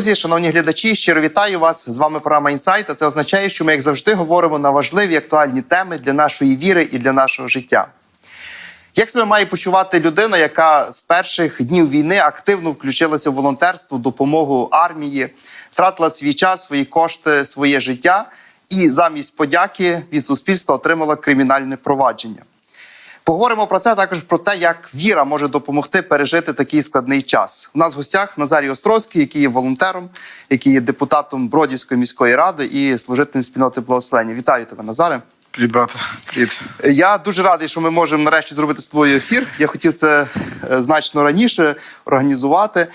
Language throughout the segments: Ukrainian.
друзі, шановні глядачі, щиро вітаю вас. З вами програма «Інсайт». А Це означає, що ми, як завжди, говоримо на важливі актуальні теми для нашої віри і для нашого життя. Як себе має почувати людина, яка з перших днів війни активно включилася в волонтерство, допомогу армії, втратила свій час, свої кошти, своє життя і замість подяки від суспільства отримала кримінальне провадження? Поговоримо про це також про те, як віра може допомогти пережити такий складний час. У нас в гостях Назарій Островський, який є волонтером, який є депутатом Бродівської міської ради і служителем спільноти благословення. Вітаю тебе, Назаре. Привіт, брат. Привіт. Я дуже радий, що ми можемо нарешті зробити з тобою ефір. Я хотів це е, значно раніше організувати.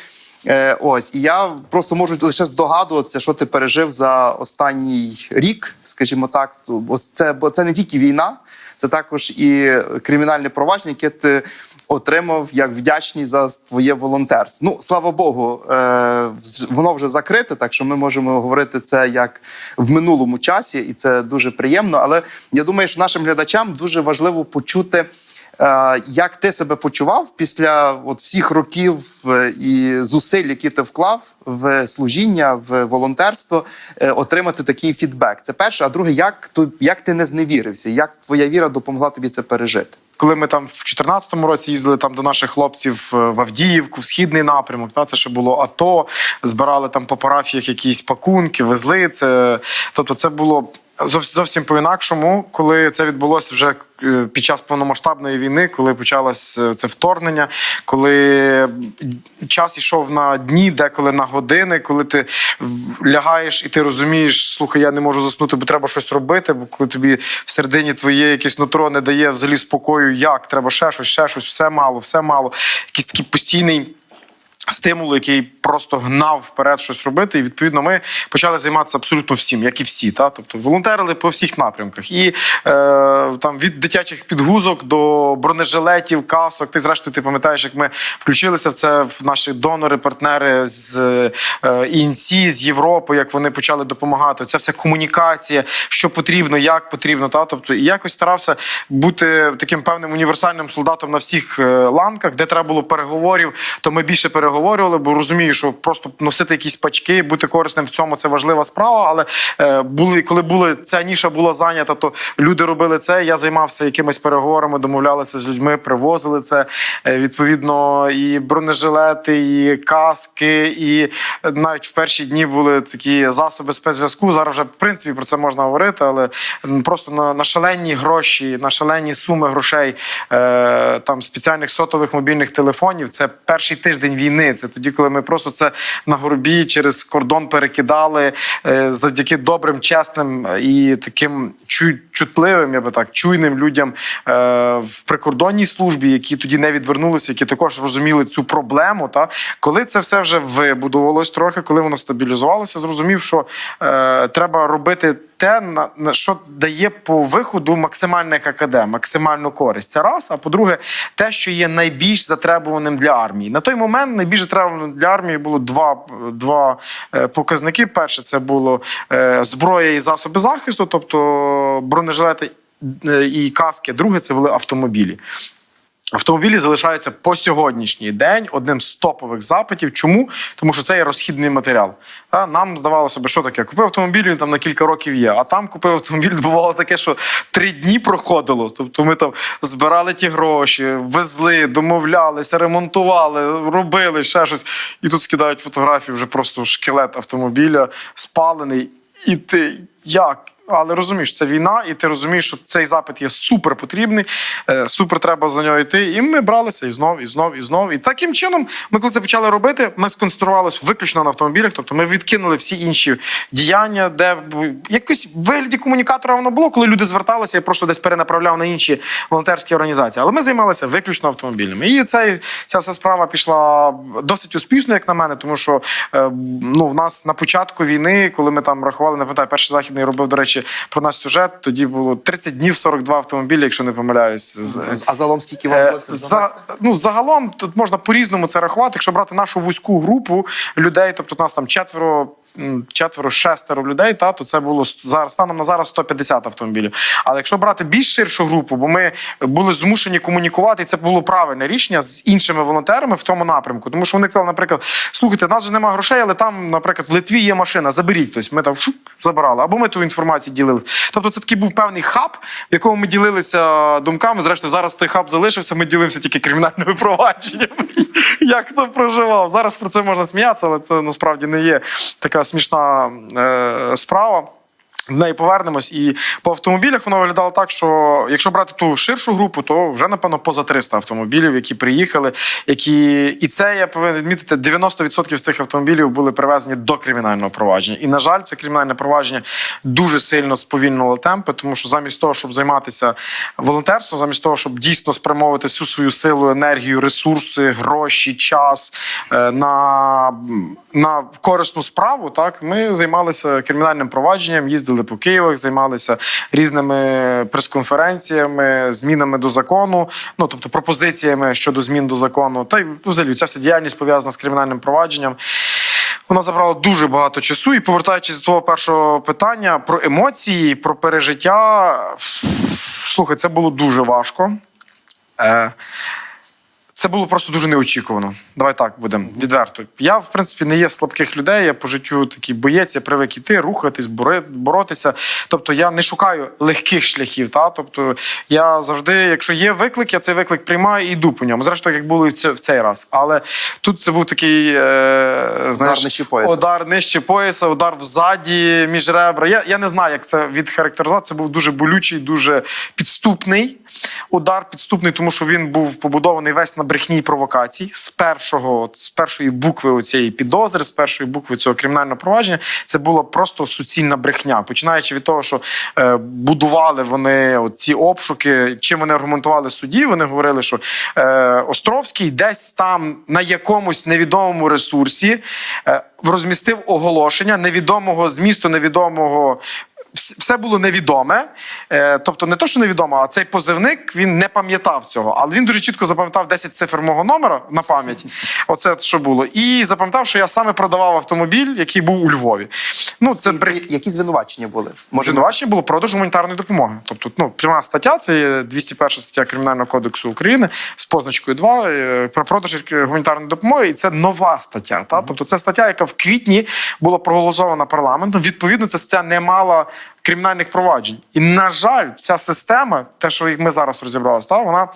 Е, Ось і я просто можу лише здогадуватися, що ти пережив за останній рік, скажімо так. Бо це, бо це не тільки війна, це також і кримінальне провадження, яке ти отримав як вдячність за твоє волонтерство. Ну слава Богу, е, воно вже закрите, так що ми можемо говорити це як в минулому часі, і це дуже приємно. Але я думаю, що нашим глядачам дуже важливо почути. Е, Як ти себе почував після от всіх років е, і зусиль, які ти вклав в служіння, в волонтерство, е, отримати такий фідбек? Це перше. А друге, як ту- як ти не зневірився? Як твоя віра допомогла тобі це пережити? Коли ми там в 2014 році їздили там до наших хлопців в Авдіївку, в східний напрямок, та це ще було АТО, збирали там по парафіях якісь пакунки, везли це. Тобто, це було зовсім зовсім по-інакшому, коли це відбулося вже е, під час повномасштабної війни, коли почалось е, це вторгнення, коли час йшов на дні, деколи на години, коли ти лягаєш і ти розумієш, слухай, я не можу заснути, бо треба щось робити. Бо коли тобі всередині твоє якесь нутро не дає взагалі спокою, як треба ще щось, ще щось, все мало, все мало. Якийсь такий постійний. Стимул, який просто гнав вперед щось робити, і відповідно ми почали займатися абсолютно всім, як і всі. Та? Тобто волонтерили по всіх напрямках. І е, там від дитячих підгузок до бронежилетів, касок. Ти зрештою ти пам'ятаєш, як ми включилися в це в наші донори, партнери з е, ІНСі, з Європи, як вони почали допомагати. Це вся комунікація, що потрібно, як потрібно. Та? Тобто, і якось старався бути таким певним універсальним солдатом на всіх е, ланках, де треба було переговорів, то ми більше переговорювали, бо розумію, що просто носити якісь пачки, бути корисним в цьому це важлива справа. Але е, були, коли були ця ніша була зайнята, то люди робили це. Я займався якимись переговорами, домовлялися з людьми, привозили це. Е, відповідно, і бронежилети, і каски, і навіть в перші дні були такі засоби спецзв'язку. Зараз вже в принципі про це можна говорити, але просто на, на шалені гроші, на шалені суми грошей е, там спеціальних сотових мобільних телефонів. Це перший тиждень війни. Це тоді, коли ми просто це на горбі через кордон перекидали е, завдяки добрим, чесним і таким чу- чутливим, я би так, чуйним людям е, в прикордонній службі, які тоді не відвернулися, які також розуміли цю проблему. Та коли це все вже вибудувалось трохи, коли воно стабілізувалося, зрозумів, що е, треба робити те, на, що дає по виходу максимальне ККД, максимальну користь. Це раз. А по-друге, те, що є найбільш затребуваним для армії. На той момент найбільш затребуваним для армії було два, два е, показники. Перше, це було е, зброя і засоби захисту, тобто бронежилети е, і каски. Друге, це були автомобілі. Автомобілі залишаються по сьогоднішній день одним з топових запитів. Чому? Тому що це є розхідний матеріал. Та нам здавалося б, що таке? Купив автомобіль, він там на кілька років є. А там купив автомобіль, бувало таке, що три дні проходило. Тобто ми там збирали ті гроші, везли, домовлялися, ремонтували, робили ще щось. І тут скидають фотографії вже просто шкелет автомобіля, спалений. І ти як? Але розумієш, це війна, і ти розумієш, що цей запит є супер потрібний, е, супер треба за нього йти. І ми бралися і знов, і знов, і знов. І таким чином, ми коли це почали робити, ми сконцентрувалися виключно на автомобілях. Тобто ми відкинули всі інші діяння, де якось вигляді комунікатора воно було, коли люди зверталися, я просто десь перенаправляв на інші волонтерські організації. Але ми займалися виключно автомобілями. І цей, ця вся справа пішла досить успішно, як на мене, тому що е, ну, в нас на початку війни, коли ми там рахували, не пам'ятаю, перший західний робив, до речі, про наш сюжет. Тоді було 30 днів 42 автомобілі, якщо не помиляюсь. А загалом скільки вам Е, вдалося За, ну, загалом тут можна по-різному це рахувати. Якщо брати нашу вузьку групу людей, тобто нас там четверо. Четверо, шестеро людей, та то це було зараз станом на зараз 150 автомобілів. Але якщо брати більш ширшу групу, бо ми були змушені комунікувати, і це було правильне рішення з іншими волонтерами в тому напрямку. Тому що вони казали, наприклад, слухайте, нас же немає грошей, але там, наприклад, в Литві є машина, заберіть хтось. Ми там шук, забирали, або ми ту інформацію ділили. Тобто, це такий був певний хаб, в якому ми ділилися думками. Зрештою, зараз той хаб залишився. Ми ділимося тільки кримінальними провадженнями. Як хто проживав? Зараз про це можна сміятися, але це насправді не є така смішна е, справа. До неї повернемось. І по автомобілях воно виглядало так, що якщо брати ту ширшу групу, то вже напевно поза 300 автомобілів, які приїхали. Які і це я повинен відмітити, 90% з цих автомобілів були привезені до кримінального провадження. І на жаль, це кримінальне провадження дуже сильно сповільнило темпи, тому що замість того, щоб займатися волонтерством, замість того, щоб дійсно спрямовувати всю свою силу, енергію, ресурси, гроші, час е, на, на корисну справу, так ми займалися кримінальним провадженням, їздили по Києвах, займалися різними прес-конференціями, змінами до закону, ну тобто пропозиціями щодо змін до закону. Та й ну, взагалі ця вся діяльність пов'язана з кримінальним провадженням. Вона забрала дуже багато часу. І повертаючись до свого першого питання про емоції, про пережиття. Слухай, це було дуже важко. Е, це було просто дуже неочікувано. Давай так будемо відверто. Я, в принципі, не є слабких людей. Я по життю такий боєць, я привик іти, рухатись, боротися. Тобто я не шукаю легких шляхів. Та? Тобто я завжди, якщо є виклик, я цей виклик приймаю і йду по ньому. Зрештою, як було і в цей раз. Але тут це був такий е, знаєш, нижче пояса. удар нижче пояса, удар взаді між ребра. Я, я не знаю, як це відхарактеризувати. Це був дуже болючий, дуже підступний удар. Підступний, тому що він був побудований весь на брехні і провокації. З першого, з першої букви цієї підозри, з першої букви цього кримінального провадження, це була просто суцільна брехня. Починаючи від того, що е, будували вони ці обшуки, чим вони аргументували судді. Вони говорили, що е, Островський десь там на якомусь невідомому ресурсі е, розмістив оголошення невідомого змісту, невідомого. Вс- Все було невідоме, Е, тобто не то, що невідомо, а цей позивник він не пам'ятав цього, але він дуже чітко запам'ятав 10 цифр мого номера на пам'ять. Оце що було. І запам'ятав, що я саме продавав автомобіль, який був у Львові. Ну, це І- Які звинувачення були? Може, Звинувачення було продаж гуманітарної допомоги. Тобто, ну, пряма стаття, це є 201 стаття Кримінального кодексу України з позначкою 2 е, про продаж гуманітарної допомоги, і це нова стаття. Та? Тобто, це стаття, яка в квітні була проголосована парламентом. Відповідно, ця стаття не мала кримінальних проваджень. І, на жаль, ця система, те, що ми зараз розібралися, та, вона.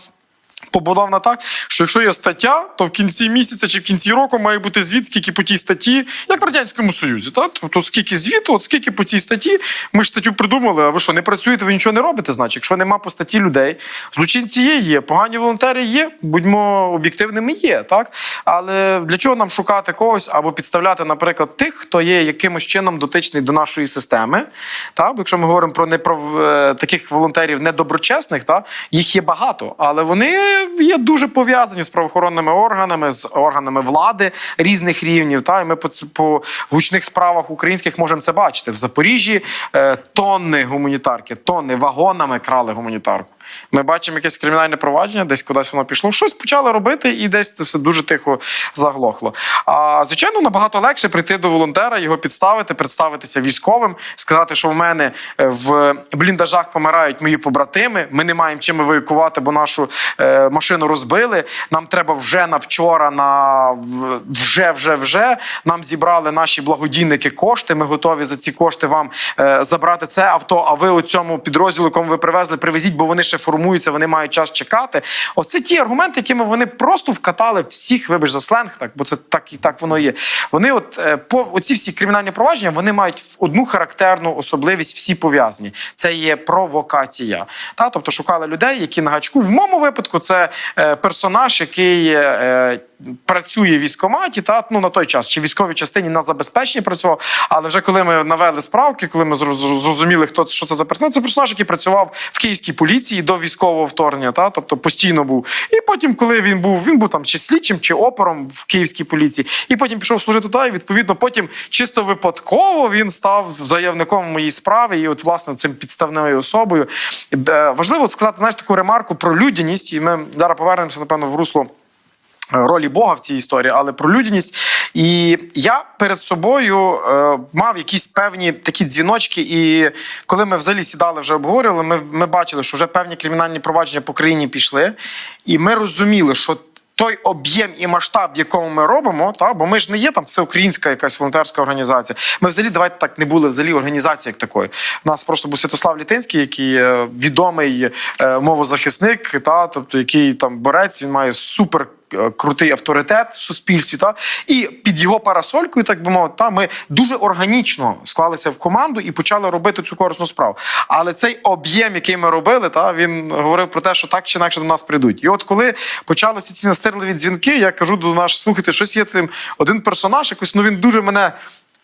Побудована так, що якщо є стаття, то в кінці місяця чи в кінці року має бути звіт, скільки по тій статті, як в радянському союзі. Так? Тобто скільки звіту, от скільки по цій статті. Ми ж статтю придумали. А ви що не працюєте? Ви нічого не робите? Значить, якщо нема по статті людей, злочинці є, є, погані волонтери є. Будьмо об'єктивними, є так. Але для чого нам шукати когось або підставляти, наприклад, тих, хто є якимось чином дотичний до нашої системи? Так? Бо якщо ми говоримо про неправ... е, таких волонтерів недоброчесних, так? їх є багато, але вони є дуже пов'язані з правоохоронними органами, з органами влади різних рівнів. Та? І ми по, по гучних справах українських можемо це бачити. В Запоріжжі е, тонни гуманітарки, тонни вагонами крали гуманітарку. Ми бачимо якесь кримінальне провадження, десь кудись воно пішло. Щось почали робити, і десь це все дуже тихо заглохло. А звичайно, набагато легше прийти до волонтера, його підставити, представитися військовим, сказати, що в мене е, в бліндажах помирають мої побратими. Ми не маємо чим евакуювати, бо нашу е, машину розбили. Нам треба вже на вчора, на вже, вже, вже. Нам зібрали наші благодійники кошти. Ми готові за ці кошти вам е, забрати це авто. А ви у цьому підрозділу, якому ви привезли, привезіть, бо вони ще формуються, вони мають час чекати. Оце ті аргументи, якими вони просто вкатали всіх, вибач за сленг, так бо це так і так воно є. Вони, от е, по оці всі кримінальні провадження, вони мають одну характерну особливість, всі пов'язані. Це є провокація. Та тобто шукали людей, які на гачку. В моєму випадку це е, персонаж, який. Працює в військкоматі, та ну на той час чи військовій частині на забезпеченні працював. Але вже коли ми навели справки, коли ми зрозуміли, хто що це за персонаж, це персонаж, який працював в київській поліції до військового вторгнення, та тобто постійно був. І потім, коли він був, він був там чи слідчим, чи опером в київській поліції, і потім пішов служити туди. І відповідно, потім чисто випадково він став заявником моїй справи, і от власне цим підставною особою. Е, Важливо сказати знаєш, таку ремарку про людяність, і ми зараз повернемося напевно в русло ролі Бога в цій історії, але про людяність. І я перед собою е, мав якісь певні такі дзвіночки. І коли ми взагалі сідали, вже обговорювали, ми, ми бачили, що вже певні кримінальні провадження по країні пішли, і ми розуміли, що. Той об'єм і масштаб, в якому ми робимо, та бо ми ж не є там всеукраїнська якась волонтерська організація. Ми взагалі давайте так не були взагалі організацією як такою. У нас просто був Святослав Літинський, який е, відомий е, мовозахисник, та тобто який там борець, він має супер. Е, Крутий авторитет в суспільстві, та і під його парасолькою, так би мовити, та ми дуже органічно склалися в команду і почали робити цю корисну справу. Але цей об'єм, який ми робили, та він говорив про те, що так чи інакше до нас прийдуть. І от коли почалися ці настирливі дзвінки, я кажу до нас, слухайте, щось є тим один персонаж, якось ну він дуже мене.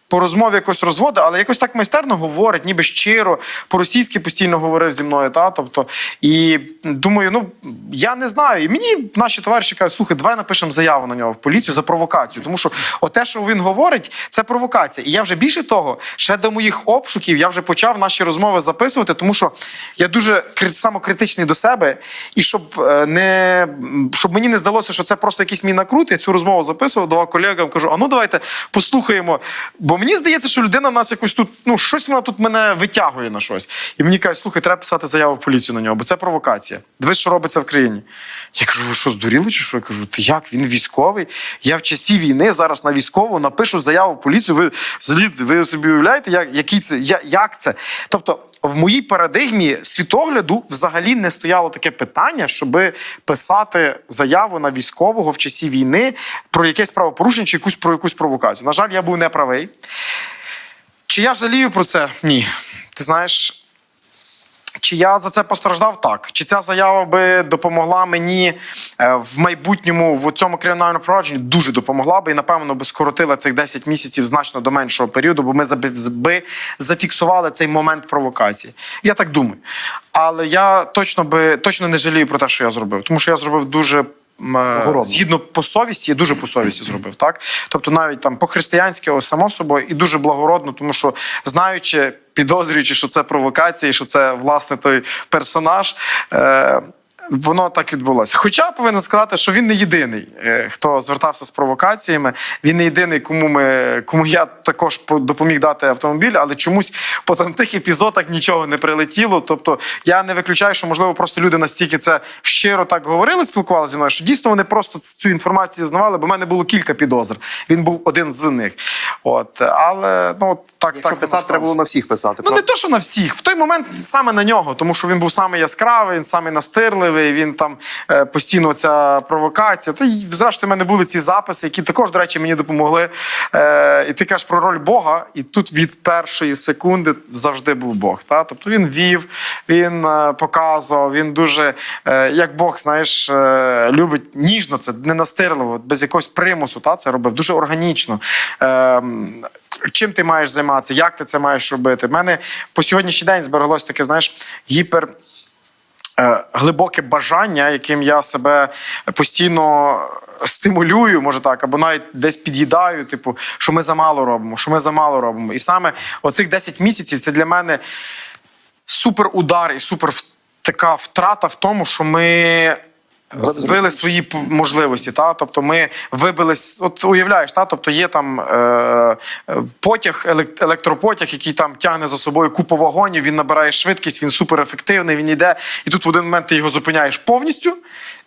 По розмові якось розводить, але якось так майстерно говорить, ніби щиро, по-російськи постійно говорив зі мною. Та? Тобто, і думаю, ну я не знаю. І мені наші товариші кажуть, слухай, давай напишемо заяву на нього в поліцію за провокацію. Тому що те, що він говорить, це провокація. І я вже більше того, ще до моїх обшуків я вже почав наші розмови записувати, тому що я дуже самокритичний до себе, і щоб е, не щоб мені не здалося, що це просто якийсь мій накрут, я цю розмову записував, давав колегам, кажу: а ну давайте послухаємо. Бо мені здається, що людина нас якось тут, ну щось вона тут мене витягує на щось. І мені кажуть, слухай, треба писати заяву в поліцію на нього, бо це провокація. Дивись, що робиться в країні. Я кажу, ви що, здуріли чи що? Я кажу, ти як? Він військовий. Я в часі війни зараз на військову напишу заяву в поліцію. Ви взагалі, ви собі уявляєте, як, який це, як це? Тобто, в моїй парадигмі світогляду взагалі не стояло таке питання, щоб писати заяву на військового в часі війни про якесь правопорушення чи якусь про якусь провокацію. На жаль, я був неправий. Чи я жалію про це? Ні. Ти знаєш. Чи я за це постраждав? Так. Чи ця заява би допомогла мені е, в майбутньому в цьому кримінальному провадженні? Дуже допомогла би і, напевно, би скоротила цих 10 місяців значно до меншого періоду, бо ми би зафіксували цей момент провокації. Я так думаю. Але я точно би точно не жалію про те, що я зробив, тому що я зробив дуже. Е, Згідно по совісті, я дуже по совісті зробив, так? Тобто, навіть там по-християнськи, само собою, і дуже благородно, тому що знаючи, підозрюючи, що це провокація, що це власне той персонаж. Е- Воно так відбулося. Хоча повинен сказати, що він не єдиний, е, хто звертався з провокаціями. Він не єдиний, кому ми кому я також допоміг дати автомобіль, але чомусь по там тих епізодах нічого не прилетіло. Тобто я не виключаю, що можливо просто люди настільки це щиро так говорили, спілкувалися зі мною, що дійсно вони просто цю інформацію знавали, бо в мене було кілька підозр. Він був один з них. От але ну так Якщо так писати, треба було на всіх писати. Ну, правда? не то, що на всіх. В той момент саме на нього, тому що він був саме яскравий, він саме настирливий, він там е, постійно ця провокація. Та й зрештою, в мене були ці записи, які також, до речі, мені допомогли. Е, і ти кажеш про роль Бога, і тут від першої секунди завжди був Бог. Та? Тобто він вів, він е, показував, він дуже, як Бог, знаєш, любить ніжно це, не настирливо, без якогось примусу. Та? Це робив дуже органічно. Чим ти маєш займатися, як ти це маєш робити. В мене по сьогоднішній день збереглося таке, знаєш, гіпер. Е, Глибоке бажання, яким я себе постійно стимулюю, може так, або навіть десь під'їдаю, типу, що ми замало робимо, що ми замало робимо. І саме оцих 10 місяців це для мене супер удар і супер така втрата в тому, що ми. Збили свої можливості, та тобто ми вибились. От уявляєш, та тобто є там е, е, потяг, елек- електропотяг, який там тягне за собою купу вагонів. Він набирає швидкість, він суперефективний, він йде. І тут в один момент ти його зупиняєш повністю,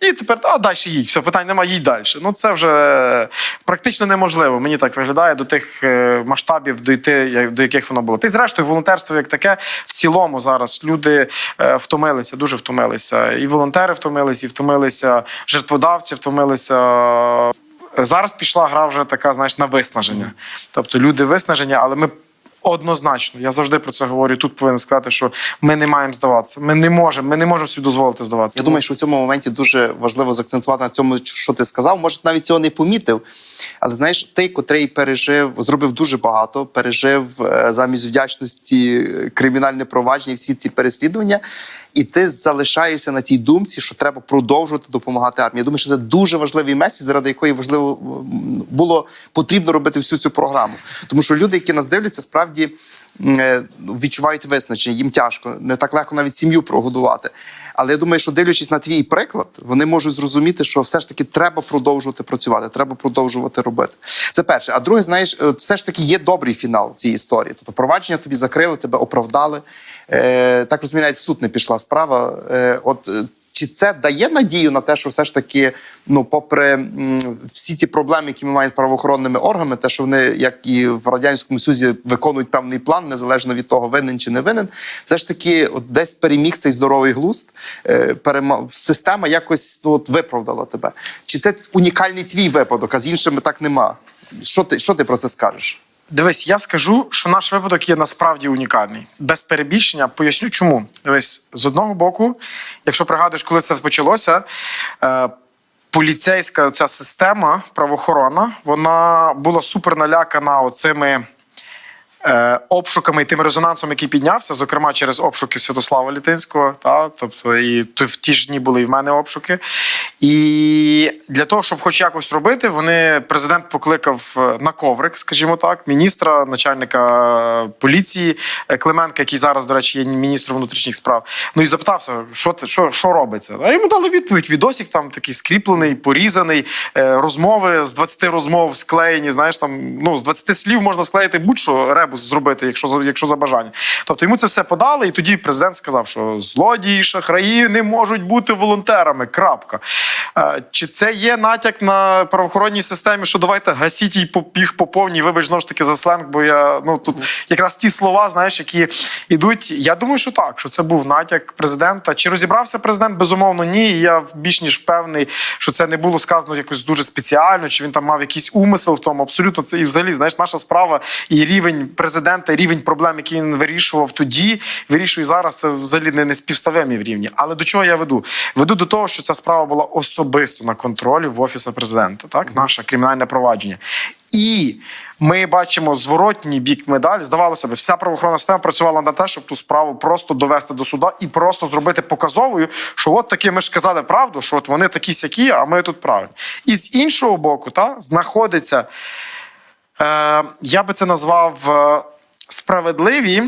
і тепер а далі їдь. Все питань немає, їдь далі. Ну це вже практично неможливо. Мені так виглядає до тих е, масштабів дойти, до яких воно було. Ти зрештою, волонтерство як таке в цілому зараз люди е, втомилися, дуже втомилися. І волонтери втомилися, і втомилися жертводавці, втомилися. Зараз пішла гра вже така, знаєш, на виснаження. Тобто люди виснажені, але ми. Однозначно, я завжди про це говорю. Тут повинен сказати, що ми не маємо здаватися. Ми не можемо, ми не можемо собі дозволити здаватися. Я думаю, що в цьому моменті дуже важливо заакцентувати на цьому, що ти сказав. Може, навіть цього не помітив. Але знаєш, ти, котрий пережив, зробив дуже багато, пережив е, замість вдячності е, кримінальне провадження, всі ці переслідування, і ти залишаєшся на тій думці, що треба продовжувати допомагати армії. Я думаю, що це дуже важливий меседж, заради якої важливо було потрібно робити всю цю програму. Тому що люди, які нас дивляться, справді е, відчувають визначення, їм тяжко, не так легко навіть сім'ю прогодувати. Але я думаю, що дивлячись на твій приклад, вони можуть зрозуміти, що все ж таки треба продовжувати працювати, треба продовжувати робити. Це перше. А друге, знаєш, е, все ж таки є добрий фінал в цій історії. Тобто провадження тобі закрили, тебе оправдали. Е, так розумію, навіть в суд не пішла справа. Е, от е, чи це дає надію на те, що все ж таки, ну, попри м, всі ті проблеми, які ми маємо з правоохоронними органами, те, що вони, як і в радянському Союзі, виконують певний план, незалежно від того, винен чи не винен, все ж таки, от десь переміг цей здоровий глузд, перема... система якось ну, от, виправдала тебе. Чи це унікальний твій випадок, а з іншими так нема? Що ти, що ти про це скажеш? Дивись, я скажу, що наш випадок є насправді унікальний. Без перебільшення. Поясню, чому. Дивись, з одного боку, якщо пригадуєш, коли це почалося, е, поліцейська ця система правоохорона, вона була супер налякана оцими. Е, обшуками і тим резонансом, який піднявся, зокрема через обшуки Святослава Літинського, та тобто і в ті ж дні були і в мене обшуки. І для того, щоб хоч якось робити, вони президент покликав е, на коврик, скажімо так, міністра, начальника поліції е, Клименка, який зараз, до речі, є міністром внутрішніх справ. Ну і запитався, що що, що робиться. А йому дали відповідь: відосик там такий скріплений, порізаний, розмови з 20 розмов склеєні. Знаєш, там ну з 20 слів можна склеїти будь-що ребус зробити, якщо якщо за бажання. Тобто йому це все подали, і тоді президент сказав, що злодії, шахраї не можуть бути волонтерами. Крапка. Е, Чи це є натяк на правоохоронній системі, що давайте гасіть їй по- їх по повній, вибач знову ж таки за сленг, бо я ну тут якраз ті слова, знаєш, які йдуть. Я думаю, що так, що це був натяк президента. Чи розібрався президент? Безумовно, ні. І Я більш ніж впевнений, що це не було сказано якось дуже спеціально, чи він там мав якийсь умисел в тому. Абсолютно це і взагалі знаєш, наша справа і рівень президента, рівень проблем, які він вирішував тоді, вирішує зараз. Це взагалі не, не співставимі в рівні. Але до чого я веду? Веду до того, що ця справа була особисто на контролі в офісі президента. Так, наше кримінальне провадження. І ми бачимо зворотній бік медалі. Здавалося б, вся правоохоронна система працювала на те, щоб ту справу просто довести до суда і просто зробити показовою, що от таки ми ж казали правду, що от вони такі сякі, а ми тут правильні. І з іншого боку, та знаходиться, я би це назвав е, справедливі,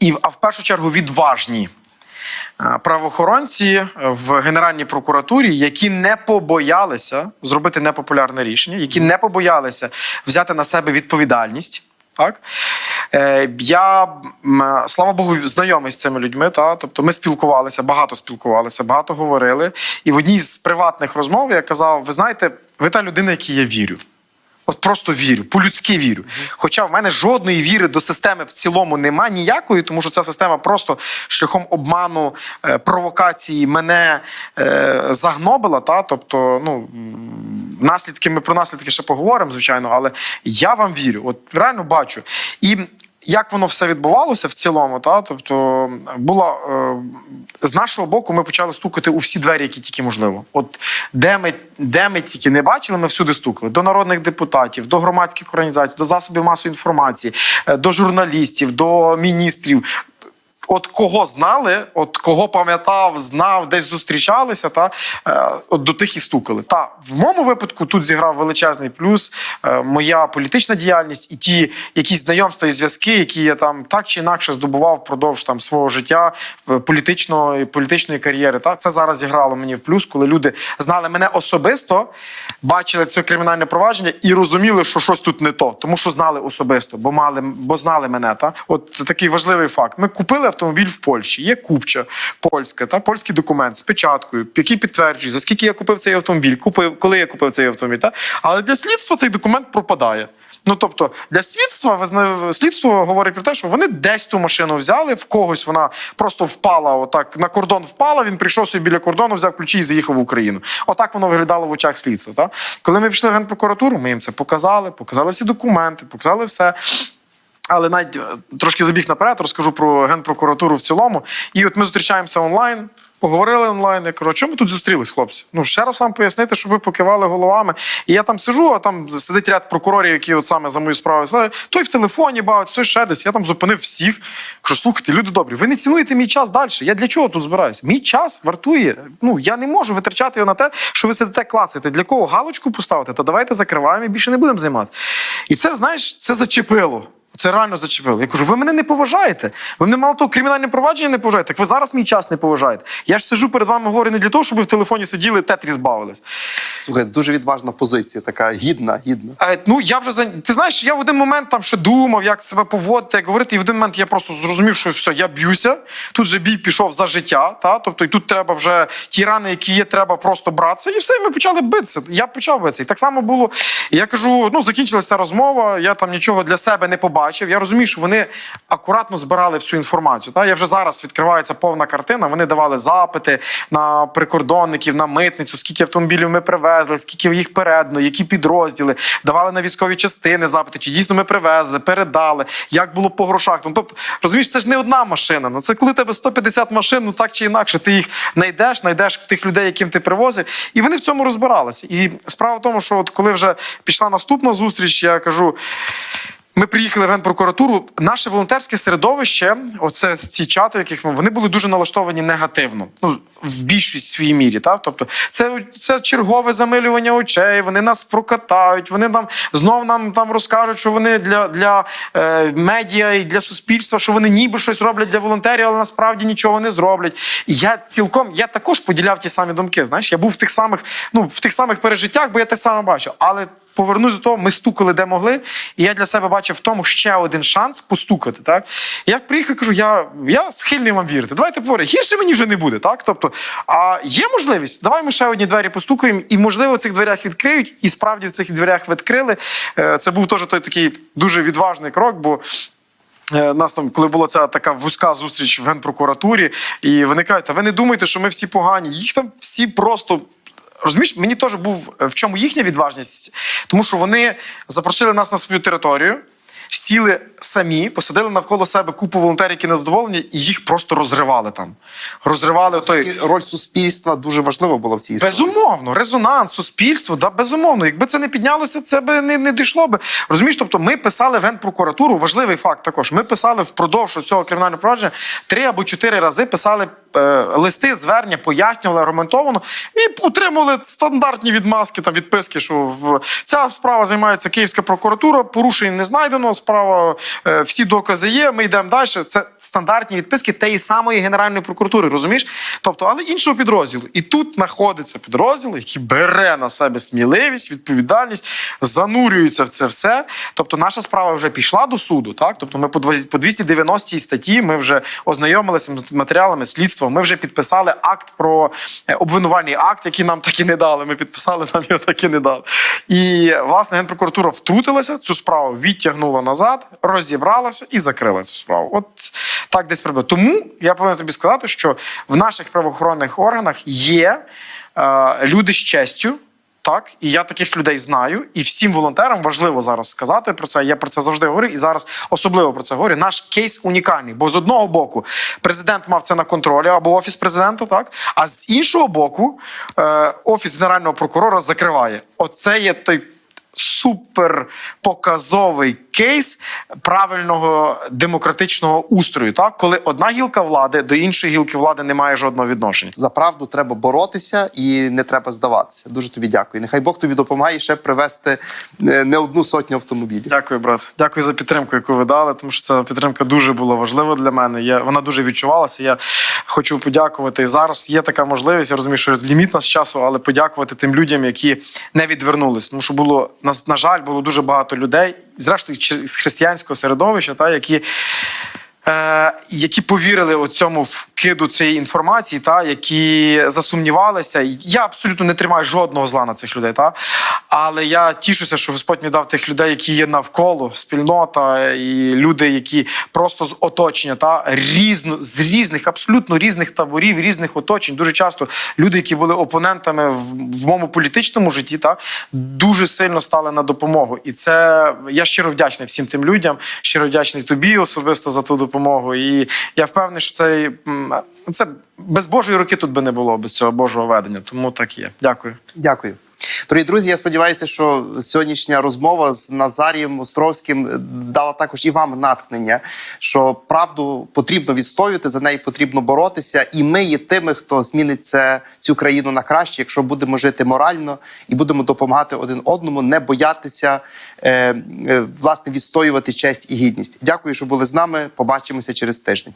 і, а в першу чергу відважні. Е, Правоохоронці в Генеральній прокуратурі, які не побоялися зробити непопулярне рішення, які не побоялися взяти на себе відповідальність. Так е, я слава Богу, знайомий з цими людьми. Та тобто ми спілкувалися, багато спілкувалися, багато говорили. І в одній з приватних розмов я казав: ви знаєте, ви та людина, якій я вірю. От просто вірю, по-людськи вірю. Хоча в мене жодної віри до системи в цілому нема ніякої, тому що ця система просто шляхом обману, е, провокації мене е, загнобила. Та? Тобто, ну, наслідки, ми про наслідки ще поговоримо, звичайно, але я вам вірю. От реально бачу. І як воно все відбувалося в цілому, та? тобто була е, з нашого боку, ми почали стукати у всі двері, які тільки можливо. От де ми, де ми тільки не бачили, ми всюди стукали. До народних депутатів, до громадських організацій, до засобів масової інформації, е, до журналістів, до міністрів. От кого знали, от кого пам'ятав, знав, десь зустрічалися, та е, от до тих і стукали. Та в моєму випадку тут зіграв величезний плюс е, моя політична діяльність і ті якісь знайомства і зв'язки, які я там так чи інакше здобував впродовж там свого життя е, політичної політичної кар'єри. Та це зараз зіграло мені в плюс, коли люди знали мене особисто, бачили це кримінальне провадження і розуміли, що щось тут не то, тому що знали особисто, бо мали, бо знали мене. Та от такий важливий факт. Ми купили автомобіль в Польщі. Є купча польська, та польський документ з печаткою, який підтверджує, за скільки я купив цей автомобіль, купив, коли я купив цей автомобіль. Та? Але для слідства цей документ пропадає. Ну тобто для слідства слідство говорить про те, що вони десь ту машину взяли, в когось вона просто впала. Отак на кордон впала. Він прийшов собі біля кордону, взяв ключі і заїхав в Україну. Отак воно виглядало в очах слідства. Та? Коли ми пішли в генпрокуратуру, ми їм це показали, показали всі документи, показали все. Але навіть е, трошки забіг наперед, розкажу про генпрокуратуру в цілому. І от ми зустрічаємося онлайн. Поговорили онлайн, я кажу, чому ми тут зустрілись, хлопці? Ну ще раз вам пояснити, щоб ви покивали головами. І я там сижу, а там сидить ряд прокурорів, які от саме за мою справу знають. Той в телефоні бавиться, той ще десь. Я там зупинив всіх. Кажу, слухайте, люди добрі, ви не цінуєте мій час далі. Я для чого тут збираюся? Мій час вартує. Ну я не можу витрачати його на те, що ви сидите клацаєте. Для кого галочку поставити? Та давайте закриваємо і більше не будемо займатися. І це, знаєш, це зачепило. Це реально зачепило. Я кажу, ви мене не поважаєте. Ви мене мало того кримінальне провадження не поважаєте. Так ви зараз мій час не поважаєте. Я ж сижу перед вами говорю не для того, щоб ви в телефоні сиділи, тетріс бавились. Слухай, дуже відважна позиція, така гідна, гідна. Е, ну я вже ти знаєш, я в один момент там ще думав, як себе поводити, як говорити. І в один момент я просто зрозумів, що все, я б'юся. Тут же бій пішов за життя. Та тобто, і тут треба вже ті рани, які є, треба просто братися. І все, і ми почали битися. Я почав битися. І так само було. І я кажу: ну закінчилася розмова. Я там нічого для себе не побачив. Я розумію, що вони акуратно збирали всю інформацію. Та я вже зараз відкривається повна картина. Вони давали запити на прикордонників, на митницю, скільки автомобілів ми привезли, скільки їх передано, які підрозділи, давали на військові частини запити, чи дійсно ми привезли, передали, як було по грошах. Ну, тобто, розумієш, це ж не одна машина. Ну це коли тебе 150 машин, ну так чи інакше, ти їх знайдеш, знайдеш тих людей, яким ти привозив, і вони в цьому розбиралися. І справа в тому, що от коли вже пішла наступна зустріч, я кажу. Ми приїхали в генпрокуратуру. Наше волонтерське середовище, оце ці чати, яких ми вони були дуже налаштовані негативно. Ну в більшість своїй мірі. Так? Тобто, це, це чергове замилювання очей. Вони нас прокатають. Вони нам знов нам там розкажуть, що вони для, для е, медіа і для суспільства, що вони ніби щось роблять для волонтерів, але насправді нічого не зроблять. Я цілком я також поділяв ті самі думки. Знаєш, я був в тих самих, ну в тих самих пережиттях, бо я те саме бачив. Але повернусь до того, ми стукали де могли, і я для себе бачив в тому ще один шанс постукати. Так як приїхав, кажу, я, я схильний вам вірити. Давайте поговоримо. Гірше мені вже не буде. Так, тобто, а є можливість, давай ми ще одні двері постукаємо, і можливо в цих дверях відкриють. І справді в цих дверях відкрили. Е, Це був теж той такий дуже відважний крок, бо. Е, Нас там, коли була ця така вузька зустріч в генпрокуратурі, і вони кажуть, а ви не думаєте, що ми всі погані? Їх там всі просто. Розумієш, мені теж був е, в чому їхня відважність, тому що вони запросили нас на свою територію, сіли самі, посадили навколо себе купу волонтерів, які незадоволені, і їх просто розривали там. Розривали той. Роль суспільства дуже важлива була в цій історії. Безумовно, резонанс, суспільство, да, безумовно. Якби це не піднялося, це би не, не дійшло би. Розумієш, тобто ми писали в Генпрокуратуру, важливий факт також. Ми писали впродовж цього кримінального провадження три або чотири рази писали листи, звернення, пояснювали аргументовано і отримували стандартні відмазки та відписки, що в ця справа займається Київська прокуратура, порушень не знайдено, справа е, всі докази є. Ми йдемо далі. Це стандартні відписки тієї самої Генеральної прокуратури, розумієш? Тобто, але іншого підрозділу. І тут знаходиться підрозділ, який бере на себе сміливість, відповідальність, занурюється в це все. Тобто, наша справа вже пішла до суду. Так, тобто, ми по 20 по 290 статті ми вже ознайомилися з матеріалами слідства. Ми вже підписали акт про е, обвинувальний акт, який нам так і не дали. Ми підписали, нам його так і не дали. І власне генпрокуратура втрутилася, цю справу відтягнула назад, розібралася і закрила цю справу. От так десь приблизно. Тому я повинен тобі сказати, що в наших правоохоронних органах є е, люди з честю. Так, і я таких людей знаю, і всім волонтерам важливо зараз сказати про це. Я про це завжди говорю, і зараз особливо про це говорю. Наш кейс унікальний, бо з одного боку президент мав це на контролі або офіс президента, так а з іншого боку, е, офіс генерального прокурора закриває. Оце є той супер показовий кейс правильного демократичного устрою, так коли одна гілка влади до іншої гілки влади не має жодного відношення. За правду треба боротися і не треба здаватися. Дуже тобі дякую. Нехай Бог тобі допомагає ще привезти е, не одну сотню автомобілів. Дякую, брат. Дякую за підтримку, яку ви дали, тому що ця підтримка дуже була важлива для мене. Я, вона дуже відчувалася. Я хочу подякувати. І зараз є така можливість. Я розумію, що ліміт нас часу, але подякувати тим людям, які не відвернулись. Тому що було на, на жаль, було дуже багато людей, зрештою з християнського середовища, та які. Е, які повірили у цьому вкиду цієї інформації, та які засумнівалися. Я абсолютно не тримаю жодного зла на цих людей. Та але я тішуся, що Господь мені дав тих людей, які є навколо спільнота, і люди, які просто з оточення, та різно з різних, абсолютно різних таборів, різних оточень. Дуже часто люди, які були опонентами в, в моєму політичному житті, та дуже сильно стали на допомогу. І це я щиро вдячний всім тим людям, щиро вдячний тобі особисто за ту допомогу. І я впевнений, що це, це без Божої руки тут би не було без цього Божого ведення. Тому так є. Дякую. Дякую. Дорогі друзі, я сподіваюся, що сьогоднішня розмова з Назарієм Островським дала також і вам натхнення, що правду потрібно відстоювати, за неї потрібно боротися, і ми є тими, хто змінить це, цю країну на краще, якщо будемо жити морально і будемо допомагати один одному, не боятися е, е, власне відстоювати честь і гідність. Дякую, що були з нами. Побачимося через тиждень.